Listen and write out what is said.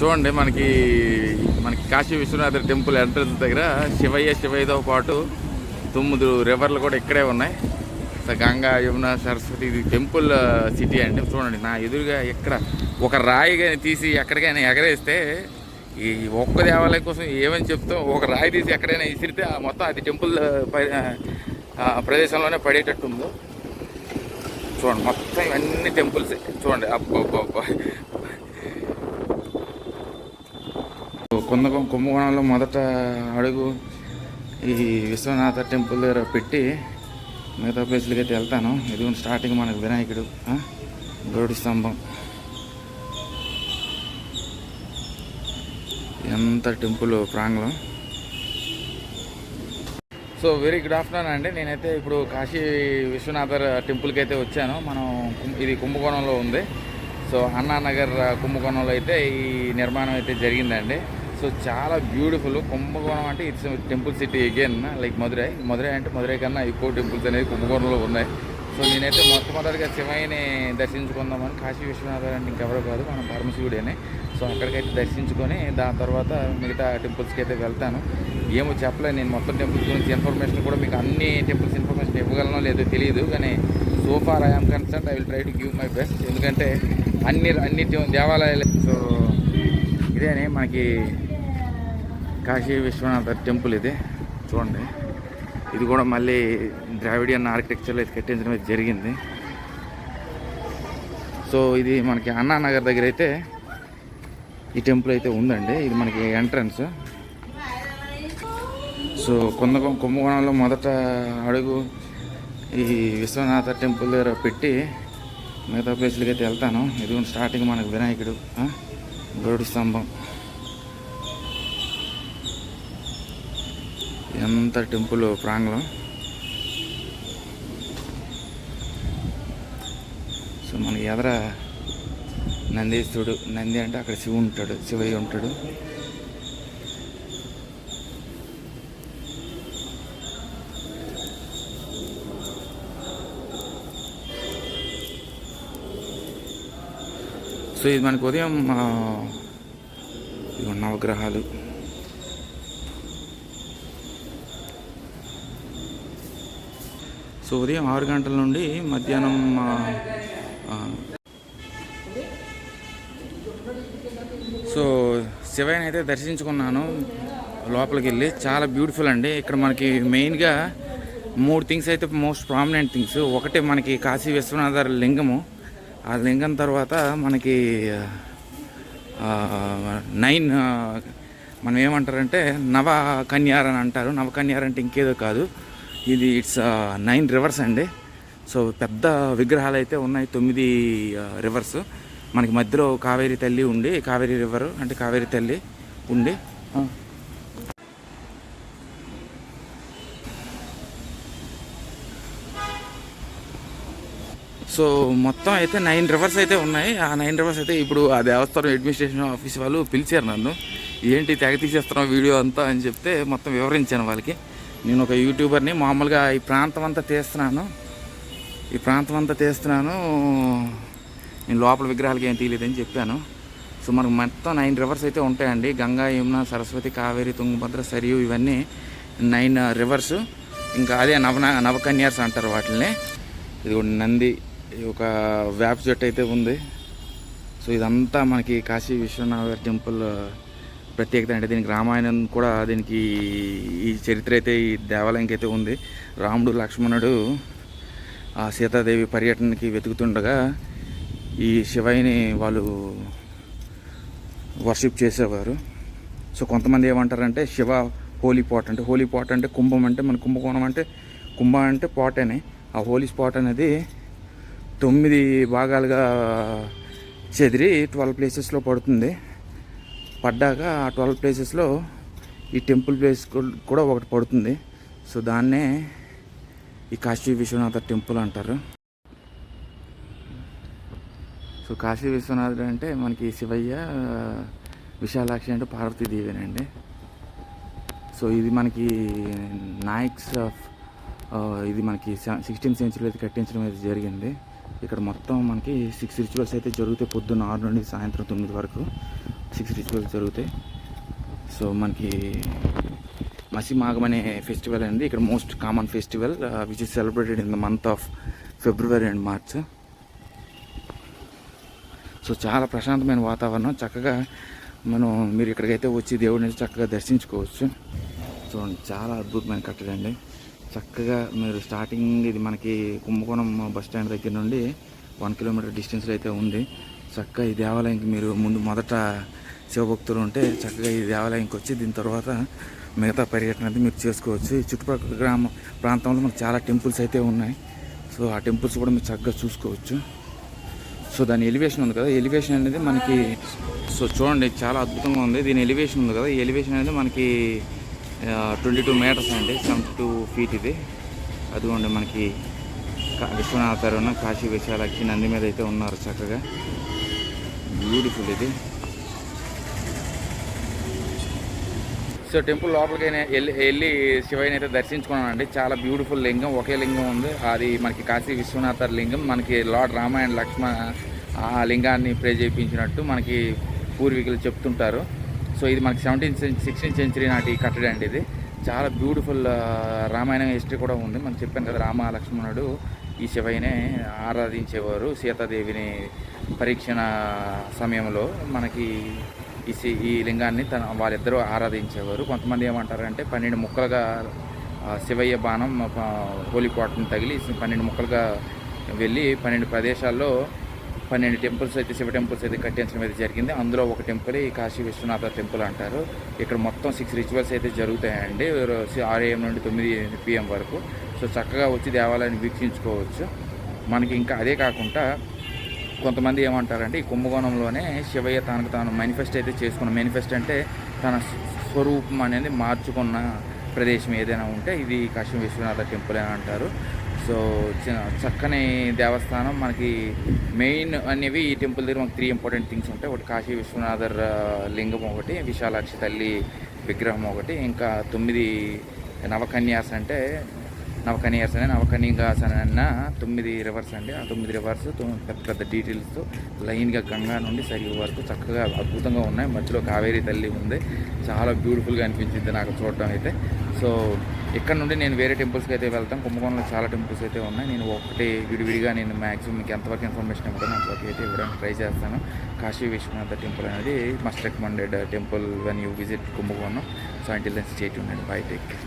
చూడండి మనకి మనకి కాశీ విశ్వనాథ టెంపుల్ ఎంట్రన్స్ దగ్గర శివయ్య శివయ్యతో పాటు తొమ్మిది రివర్లు కూడా ఇక్కడే ఉన్నాయి. గంగా యమున సరస్వతి ఇది టెంపుల్ సిటీ అండి. చూడండి నా ఎదురుగా ఎక్కడ ఒక రాయి కానీ తీసి ఎక్కడికైనా ఎగరేస్తే ఈ ఒక్క దేవాలయం కోసం ఏమని చెప్తాం ఒక రాయి తీసి ఎక్కడైనా ఇసిరితే ఆ మొత్తం అది టెంపుల్ ప్రదేశంలోనే పడేటట్టుందో. చూడండి మొత్తం ఇవన్నీ టెంపుల్స్. చూడండి అబ్బా కుందకం కుంభకోణంలో మొదట అడుగు ఈ విశ్వనాథ టెంపుల్ దగ్గర పెట్టి మిగతా ప్లేస్లకి అయితే వెళ్తాను. ఇది స్టార్టింగ్ మనకు వినాయకుడు గరుడి స్తంభం. ఎంత టెంపుల్ ప్రాంగణం. సో వెరీ గుడ్ ఆఫ్టర్నూన్ అండి. నేనైతే ఇప్పుడు కాశీ విశ్వనాథర్ టెంపుల్కి అయితే వచ్చాను. మనం ఇది కుంభకోణంలో ఉంది. సో అన్నానగర్ కుంభకోణంలో అయితే ఈ నిర్మాణం అయితే జరిగిందండి. సో చాలా బ్యూటిఫుల్ కుంభకోణం అంటే it's temple city again like Madurai. Madurai అంటే మధురై కన్నా ఎక్కువ టెంపుల్స్ అనేది కుంభకోణంలో ఉన్నాయి. సో నేనైతే మొట్టమొదటిగా శివయ్యని దర్శించుకుందామని కాశీ విశ్వనాథ్ అంటే ఇంకెవరో కాదు మన పరమశివుడేనే. సో అక్కడికైతే దర్శించుకొని దాని తర్వాత మిగతా టెంపుల్స్కి అయితే వెళ్తాను. ఏమో చెప్పలేదు నేను మొత్తం టెంపుల్స్ గురించి ఇన్ఫర్మేషన్ కూడా మీకు అన్ని టెంపుల్స్ ఇన్ఫర్మేషన్ ఇవ్వగలనో లేదో తెలియదు కానీ so far I'm concern I will try to give my best ఎందుకంటే అన్ని అన్ని దేవాలయాలు సో ఇదేనే మనకి కాశీ విశ్వనాథ టెంపుల్ ఇది. చూడండి. ఇది కూడా మళ్ళీ ద్రావిడియన్ ఆర్కిటెక్చర్లో ఇది కట్టించడం అయితే జరిగింది. సో ఇది మనకి అన్నానగర్ దగ్గర అయితే ఈ టెంపుల్ అయితే ఉందండి. ఇది మనకి ఎంట్రన్స్. సో కుందకం కుంభకోణంలో మొదట అడుగు ఈ విశ్వనాథ టెంపుల్ దగ్గర పెట్టి మిగతా ప్లేస్లకి అయితే వెళ్తాను. ఇది స్టార్టింగ్ మనకు వినాయకుడు గరుడు స్తంభం. ఎంత టెంపుల్ ప్రాంగణం. సో మనకి ఎదర నందీశ్వరుడు నంది అంటే అక్కడ శివుడు ఉంటాడు శివయ్య ఉంటాడు. సో ఇది మనకు ఉదయం ఆ, నవగ్రహాలు. సో ఉదయం ఆరు గంటల నుండి మధ్యాహ్నం సో శివయ్యని అయితే దర్శించుకున్నాను లోపలికి వెళ్ళి చాలా బ్యూటిఫుల్ అండి. ఇక్కడ మనకి మెయిన్గా మూడు థింగ్స్ అయితే మోస్ట్ ప్రామినెంట్ థింగ్స్. ఒకటి మనకి కాశీ విశ్వనాథర్ లింగము. ఆ లింగం తర్వాత మనకి నైన్ మనం ఏమంటారంటే నవ కన్యార్ అని అంటారు. నవ కన్యార్ అంటే ఇంకేదో కాదు. ఇది ఇట్స్ నైన్ రివర్స్ అండి. సో పెద్ద విగ్రహాలు అయితే ఉన్నాయి తొమ్మిది రివర్స్. మనకి మధ్యలో కావేరి తల్లి ఉండి కావేరి రివర్ అంటే కావేరి తల్లి ఉండి. సో మొత్తం అయితే నైన్ రివర్స్ అయితే ఉన్నాయి. ఆ నైన్ రివర్స్ అయితే ఇప్పుడు ఆ దేవస్థానం అడ్మినిస్ట్రేషన్ ఆఫీస్ వాళ్ళు పిలిచారు నన్ను. ఏంటి తెగ తీసేస్తున్నాం వీడియో అంతా? అని చెప్తే మొత్తం వివరించాను వాళ్ళకి. నేను ఒక యూట్యూబర్ని మామూలుగా ఈ ప్రాంతం అంతా తీస్తున్నాను. ఈ ప్రాంతం అంతా తీస్తున్నాను. నేను లోపల విగ్రహాలకి ఏం తీయలేదని చెప్పాను. సో మనకు మొత్తం నైన్ రివర్స్ అయితే ఉంటాయండి. గంగా యమున సరస్వతి కావేరి తుంగభద్ర సరియు ఇవన్నీ నైన్ రివర్స్ ఇంకా అదే నవన నవకన్యార్స్ అంటారు వాటిని ఇది ఒక నంది ఇది ఒక వేప చెట్టు అయితే ఉంది. సో ఇదంతా మనకి కాశీ విశ్వనాథ టెంపుల్ ప్రత్యేకత అంటే దీనికి రామాయణం కూడా దీనికి ఈ చరిత్ర అయితే ఈ దేవాలయంకి అయితే ఉంది. రాముడు లక్ష్మణుడు ఆ సీతాదేవి పర్యటనకి వెతుకుతుండగా ఈ శివయ్యని వాళ్ళు వర్షిప్ చేసేవారు. సో కొంతమంది ఏమంటారంటే శివ హోలీ పాట్ అంటే హోలీ పాట్ అంటే కుంభం అంటే మన కుంభకోణం అంటే కుంభ అంటే పాట్ అని ఆ హోలీ స్పాట్ అనేది తొమ్మిది భాగాలుగా చెదిరి ట్వెల్వ్ ప్లేసెస్లో పడుతుంది. పడ్డాక ఆ ట్వెల్వ్ ప్లేసెస్లో ఈ టెంపుల్ ప్లేస్ కూడా ఒకటి పడుతుంది. సో దాన్నే ఈ కాశీ విశ్వనాథ టెంపుల్ అంటారు. సో కాశీ విశ్వనాథుడు అంటే మనకి శివయ్య విశాలాక్షి అంటే పార్వతీదేవినండి సో ఇది మనకి నాయక్స్ ఆఫ్ ఇది మనకి సిక్స్టీన్ సెంచురీలో అయితే కట్టించడం అయితే జరిగింది. ఇక్కడ మొత్తం మనకి సిక్స్ రిచువల్స్ అయితే జరుగుతాయి పొద్దున్న ఆరు నుండి సాయంత్రం తొమ్మిది వరకు. సిక్స్ రిచువల్స్ జరుగుతాయి. సో మనకి మసి మాఘం అనే ఫెస్టివల్ అనేది ఇక్కడ most common festival which is celebrated in the month of February and March so చాలా ప్రశాంతమైన వాతావరణం. చక్కగా మనం మీరు ఇక్కడికైతే వచ్చి దేవుడిని చక్కగా దర్శించుకోవచ్చు. చూడండి చాలా అద్భుతమైన కట్టడండి చక్కగా మీరు స్టార్టింగ్ ఇది మనకి కుంభకోణం బస్ స్టాండ్ దగ్గర నుండి వన్ కిలోమీటర్ డిస్టెన్స్లో అయితే ఉంది. చక్కగా ఈ దేవాలయంకి మీరు ముందు మొదట శివభక్తులు ఉంటే చక్కగా ఈ దేవాలయంకి వచ్చి దీని తర్వాత మిగతా పర్యటన అయితే మీరు చేసుకోవచ్చు. ఈ చుట్టుపక్కల గ్రామ ప్రాంతంలో మనకు చాలా టెంపుల్స్ అయితే ఉన్నాయి. సో ఆ టెంపుల్స్ కూడా మీరు చక్కగా చూసుకోవచ్చు. సో దాని ఎలివేషన్ ఉంది కదా. ఎలివేషన్ అనేది మనకి సో చూడండి చాలా అద్భుతంగా ఉంది. దీని ఎలివేషన్ ఉంది కదా. ఈ ఎలివేషన్ అనేది మనకి ట్వంటీ టూ మీటర్స్ అండి. సెవెంటీ టూ ఫీట్ ఇది. అదిగోండి మనకి కా- విశ్వనాథ కాశీ విశాలాక్షి నంది మీద అయితే ఉన్నారు చక్కగా. బ్యూటిఫుల్ ఇది. సో టెంపుల్ లోపలికైనా వెళ్ళి వెళ్ళి శివయ్యని అయితే దర్శించుకున్నానండి. చాలా బ్యూటిఫుల్ లింగం ఒకే లింగం ఉంది. అది మనకి కాశీ విశ్వనాథ లింగం. మనకి లార్డ్ రామాయణ లక్ష్మణ ఆ లింగాన్ని ప్రే చేయించినట్టు మనకి పూర్వీకులు చెప్తుంటారు. సో ఇది మనకి సెవెంటీన్ సిక్స్టీన్ సెంచరీ నాటి కట్టడం అండి ఇది. చాలా బ్యూటిఫుల్ రామాయణ హిస్టరీ కూడా ఉంది. మనం చెప్పాను కదా రామ లక్ష్మణుడు ఈ శివయ్యనే ఆరాధించేవారు. సీతాదేవిని పరీక్షణ సమయంలో మనకి ఈ సి- ఈ లింగాన్ని తన వాళ్ళిద్దరూ ఆరాధించేవారు. కొంతమంది ఏమంటారంటే పన్నెండు ముక్కలుగా శివయ్య బాణం హోలీ హోలీపాట్ని తగిలి పన్నెండు ముక్కలుగా వెళ్ళి పన్నెండు ప్రదేశాల్లో పన్నెండు టెంపుల్స్ అయితే శివ టెంపుల్స్ అయితే కట్టించడం అయితే జరిగింది. అందులో ఒక టెంపుల్ ఈ కాశీ విశ్వనాథ టెంపుల్ అంటారు. ఇక్కడ మొత్తం సిక్స్ రిచువల్స్ అయితే జరుగుతాయండి. ఆరు ఏఎం నుండి తొమ్మిది పిఎం వరకు. సో చక్కగా వచ్చి దేవాలయాన్ని వీక్షించుకోవచ్చు. మనకి ఇంకా అదే కాకుండా కొంతమంది ఏమంటారంటే ఈ కుంభకోణంలోనే శివయ్య తనకు తాను మేనిఫెస్ట్ అయితే చేసుకున్న మేనిఫెస్ట్ అంటే తన స్వరూపం అనేది మార్చుకున్న ప్రదేశం ఏదైనా ఉంటే ఇది కాశీ విశ్వనాథ టెంపుల్ అని అంటారు. సో చ- చక్కని దేవస్థానం. మనకి మెయిన్ అనేవి ఈ టెంపుల్ దగ్గర మనకి త్రీ ఇంపార్టెంట్ థింగ్స్ ఉంటాయి. ఒకటి కాశీ విశ్వనాథర్ లింగం ఒకటి విశాలాక్షి తల్లి విగ్రహం ఒకటి ఇంకా తొమ్మిది నవకన్యాస్ అంటే నవకన్యాస్ అని నవకన్యాస్ అని అన్న తొమ్మిది రివర్స్ అండి. ఆ తొమ్మిది రివర్స్ పెద్ద పెద్ద డీటెయిల్స్తో లైన్గా గంగా నుండి సరియు వరకు చక్కగా అద్భుతంగా ఉన్నాయి. మధ్యలో కావేరీ తల్లి ఉంది. చాలా బ్యూటిఫుల్గా అనిపించింది నాకు చూడటం అయితే. సో ఇక్కడ నుండి నేను వేరే టెంపుల్స్కి అయితే వెళ్తాను కుంభకోణంలో చాలా టెంపుల్స్ అయితే ఉన్నాయి. నేను ఒకటి విడివిడిగా నేను మ్యాక్సిమం మీకు ఎంతవరకు ఇన్ఫర్మేషన్ ఇవ్వడం అంతవరకు అయితే ఇవ్వడానికి ట్రై చేస్తాను. కాశీ విశ్వనాథ టెంపుల్ అనేది must recommended temple when you visit Kumbakonam. So until then state ఉండండి బై టేక్ కేర్